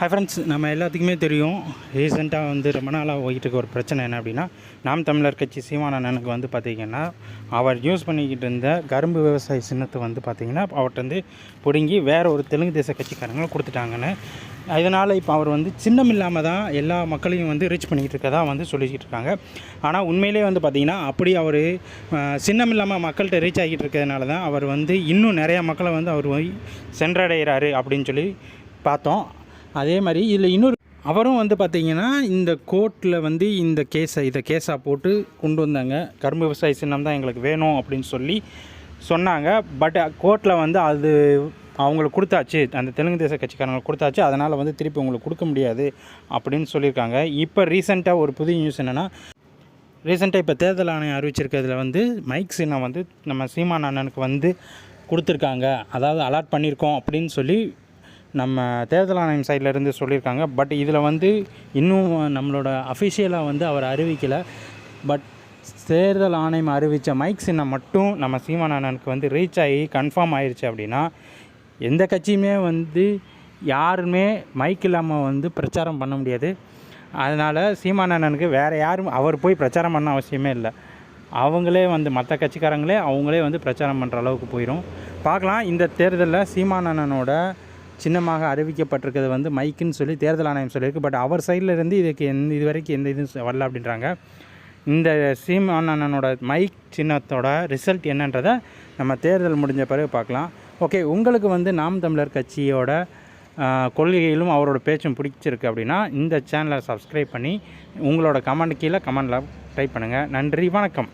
Hi friends நம்ம எல்லாத்துக்குமே தெரியும். ரீசெண்டாக வந்து ரொம்ப நாளாக போயிட்டு இருக்க ஒரு பிரச்சனை என்ன அப்படின்னா நாம் தமிழர் கட்சி சீமான் அண்ணனுக்கு வந்து பார்த்திங்கன்னா அவர் யூஸ் பண்ணிக்கிட்டு இருந்த கரும்பு விவசாய சின்னத்தை வந்து பார்த்திங்கன்னா அவர்கிட்ட வந்து பிடுங்கி வேறு ஒரு தெலுங்கு தேச கட்சிக்காரங்களை கொடுத்துட்டாங்கன்னு. இதனால் இப்போ அவர் வந்து சின்னம் இல்லாமல் தான் எல்லா மக்களையும் வந்து ரீச் பண்ணிக்கிட்டு இருக்கதா வந்து சொல்லிக்கிட்டு இருக்காங்க. ஆனால் உண்மையிலே வந்து பார்த்திங்கன்னா அப்படி அவர் சின்னம் இல்லாமல் மக்கள்கிட்ட ரீச் ஆகிட்டு இருக்கிறதுனால தான் அவர் வந்து இன்னும் நிறையா மக்களை வந்து அவர் போய் சென்றடைகிறாரு அப்படின்னு சொல்லி பார்த்தோம். அதே மாதிரி இதில் இன்னொரு அவரும் வந்து பார்த்திங்கன்னா இந்த கோர்ட்டில் வந்து இந்த கேஸை இதை கேஸாக போட்டு கொண்டு வந்தாங்க. கரும்பு விவசாய சின்னம் தான் எங்களுக்கு வேணும் அப்படின்னு சொல்லி சொன்னாங்க. பட் கோர்ட்டில் வந்து அது அவங்களுக்கு கொடுத்தாச்சு. அந்த தெலுங்கு தேச கட்சிக்காரங்களுக்கு கொடுத்தாச்சு. அதனால் வந்து திருப்பி உங்களுக்கு கொடுக்க முடியாது அப்படின்னு சொல்லியிருக்காங்க. இப்போ ரீசெண்டாக ஒரு புது நியூஸ் என்னென்னா ரீசெண்டாக இப்போ தேர்தல் ஆணையம் அறிவிச்சிருக்கிறதுல வந்து மைக் சின்னம் வந்து நம்ம சீமான் அண்ணனுக்கு வந்து கொடுத்துருக்காங்க. அதாவது அலாட் பண்ணியிருக்கோம் அப்படின்னு சொல்லி நம்ம தேர்தல் ஆணையம் சைடில் இருந்து சொல்லியிருக்காங்க. பட் இதில் வந்து இன்னும் நம்மளோட அஃபிஷியலாக வந்து அவர் அறிவிக்கலை. பட் தேர்தல் ஆணையம் அறிவித்த மைக் சின்னம் மட்டும் நம்ம சீமானனுக்கு வந்து ரீச் ஆகி கன்ஃபார்ம் ஆயிடுச்சு அப்படின்னா எந்த கட்சியுமே வந்து யாருமே மைக் இல்லாமல் வந்து பிரச்சாரம் பண்ண முடியாது. அதனால் சீமானனுக்கு வேறு யாரும் அவர் போய் பிரச்சாரம் பண்ண அவசியமே இல்லை. அவங்களே வந்து மற்ற கட்சிக்காரங்களே அவங்களே வந்து பிரச்சாரம் பண்ணுற அளவுக்கு போயிடும் பார்க்கலாம் இந்த தேர்தலில் சீமானனோட அண்ணனோட சின்னமாக அறிவிக்கப்பட்டிருக்கிறது வந்து மைக்குன்னு சொல்லி தேர்தல் ஆணையம் சொல்லியிருக்கு. பட் அவர் சைடில் இருந்து இதுக்கு எந்த இது வரைக்கும் எந்த இதுவும் வரல அப்படின்றாங்க. இந்த சீமான் அண்ணனோட மைக் சின்னத்தோட ரிசல்ட் என்னன்றதை நம்ம தேர்தல் முடிஞ்ச பிறகு பார்க்கலாம். ஓகே உங்களுக்கு வந்து நாம் தமிழர் கட்சியோட கொள்கையிலும் அவரோட பேச்சும் பிடிச்சிருக்கு அப்படின்னா இந்த சேனலை சப்ஸ்கிரைப் பண்ணி உங்களோட கமெண்ட் கீழே கமெண்டில் டைப் பண்ணுங்கள் நன்றி வணக்கம்.